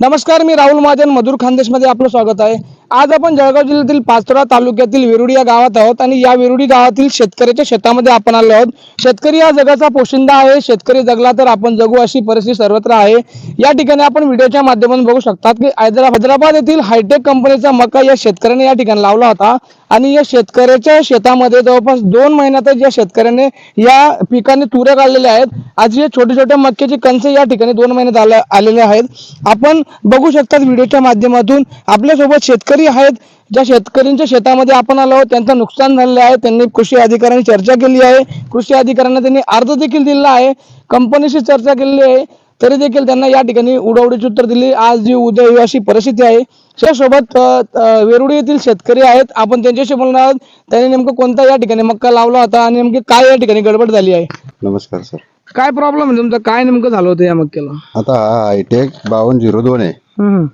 नमस्कार मी राहुल महाजन मधुर खानदेशमध्ये आपलं स्वागत आहे. आज आपण जळगाव जिल्ह्यातील पाचोरा तालुक्यातील विरुडी या गावात आहोत आणि या विरुडी गावातील शेतकऱ्याच्या शेतामध्ये आपण आलो आहोत. शेतकरी हा जगाचा पोशिंदा आहे. शेतकरी जगला तर आपण जगू अशी परिस्थिती सर्वत्र आहे. या ठिकाणी आपण व्हिडिओच्या माध्यमातून बघू शकतात की हैदराबाद येथील हायटेक कंपनीचा मका या शेतकऱ्याने या ठिकाणी लावला होता. आणि या शेतकऱ्याच्या शेतामध्ये जवळपास दोन महिन्यातच या शेतकऱ्याने या पिकाने तुऱ्या काढलेल्या आहेत. आज हे छोटे छोटे मक्याचे कणसे या ठिकाणी दोन महिन्यात आल्या आलेले आहेत. आपण बघू शकतात व्हिडिओच्या माध्यमातून आपल्यासोबत शेतकरी आहेत. ज्या शेतकऱ्यांच्या शेतामध्ये आपण आलो आहोत त्यांचं नुकसान झालेलं आहे. त्यांनी कृषी अधिकाऱ्यांनी चर्चा केली आहे. कृषी अधिकाऱ्यांना त्यांनी अर्ज देखील दिलेला आहे. कंपनीशी चर्चा केलेली आहे. तरी देखील त्यांना या ठिकाणी उडवडीची उत्तर दिली. आज जी उद्या येऊ अशी परिस्थिती आहे त्यासोबत वेरुडी येथील शेतकरी आहेत. आपण त्यांच्याशी बोलणार आहोत. त्यांनी नेमकं कोणता या ठिकाणी मक्का लावला होता आणि नेमकी काय या ठिकाणी गडबड झाली आहे? नमस्कार सर. काय प्रॉब्लेम आहे तुमचा? काय नेमकं झालं होतं या मक्याला आता हा हायटेक बावन्न झिरो दोन आहे. हम्म,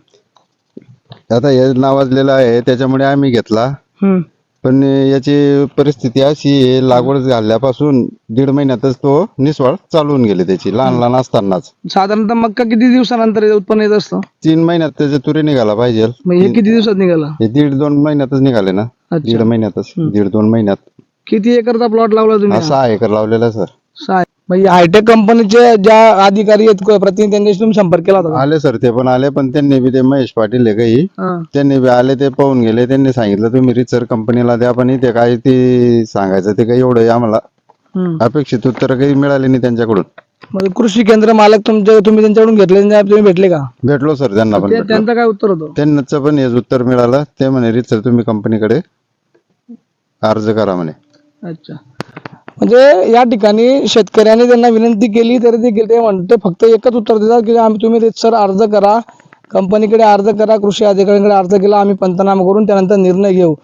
आता हे नावाजलेलं आहे. त्याच्यामुळे आम्ही घेतला. हम्म. पण याची परिस्थिती अशी आहे लागवड झाल्यापासून दीड महिन्यातच तो निसवाळ चालवून गेले त्याची लहान लहान असतानाच. साधारणतः मक्का किती दिवसानंतर उत्पन्न येत असतं? तीन महिन्यात त्याचे तुरी निघाला पाहिजे. मग हे किती दिवसात निघाला? हे दीड दोन महिन्यातच निघाले ना. अच्छा. दीड महिन्यातच दीड दोन महिन्यात. किती एकरचा प्लॉट लावला तुम्ही? हा सहा एकर लावलेला सर. सहा म्हणजे हायटेक कंपनीचे ज्या अधिकारी आहेत प्रतिनिधी त्यांच्याशी तुम्ही संपर्क केला होता? आले सर ते पण आले पण त्यांनी बी ते महेश पाटील आहे काही हा. त्यांनी बी आले ते पाहून गेले त्यांनी सांगितलं तुम्ही रिसर कंपनीला द्या पण इथे काय ते सांगायचं ते काही एवढं आम्हाला हम्म. अपेक्षित उत्तर काही मिळाले नाही त्यांच्याकडून मग कृषी केंद्र मालक तुमचे तुम्ही त्यांच्याकडून घेतले नाही, तुम्ही भेटले का भेटलो सर त्यांना पण ते- भेटलो. त्यांचं काय उत्तर होतं त्यांचं पण हेच उत्तर मिळालं ते म्हणे रिसर तुम्ही कंपनीकडे अर्ज करा म्हणे अच्छा म्हणजे या ठिकाणी शेतकऱ्यांनी त्यांना विनंती केली तरी देखील ते म्हणते फक्त एकच उत्तर देतात की आम्ही तुम्ही सर अर्ज करा कंपनीकडे अर्ज करा कृषी अधिकाऱ्यांकडे अर्ज केला आम्ही पंचनामा करून त्यानंतर निर्णय घेऊ.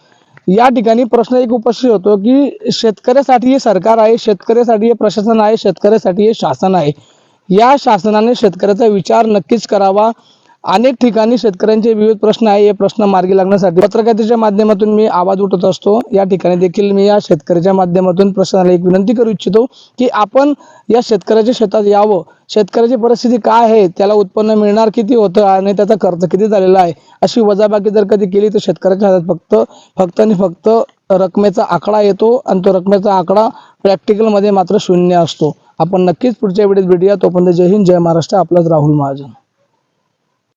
या ठिकाणी प्रश्न एक उपस्थित होतो की शेतकऱ्यासाठी हे सरकार आहे शेतकऱ्यासाठी हे प्रशासन आहे शेतकऱ्यासाठी हे शासन आहे. या शासनाने शेतकऱ्याचा विचार नक्कीच करावा. अनेक ठिकाणी शेतकऱ्यांचे विविध प्रश्न आहे. हे प्रश्न मार्गी लागण्यासाठी पत्रकारितेच्या माध्यमातून मी आवाज उठत असतो. या ठिकाणी देखील मी या शेतकऱ्याच्या माध्यमातून प्रश्नाला एक विनंती करू इच्छितो की आपण या शेतकऱ्याच्या शेतात यावं. शेतकऱ्याची परिस्थिती काय आहे? त्याला उत्पन्न मिळणार किती होतं आणि त्याचा खर्च किती झालेला आहे? अशी वजाबाकी जर कधी केली तर शेतकऱ्याच्या हातात फक्त फक्त आणि फक्त रकमेचा आकडा येतो आणि तो रकमेचा आकडा प्रॅक्टिकलमध्ये मात्र शून्य असतो. आपण नक्कीच पुढच्या वेळेस भेटूया. तोपर्यंत जय हिंद जय महाराष्ट्र. आपलाच राहुल महाजन.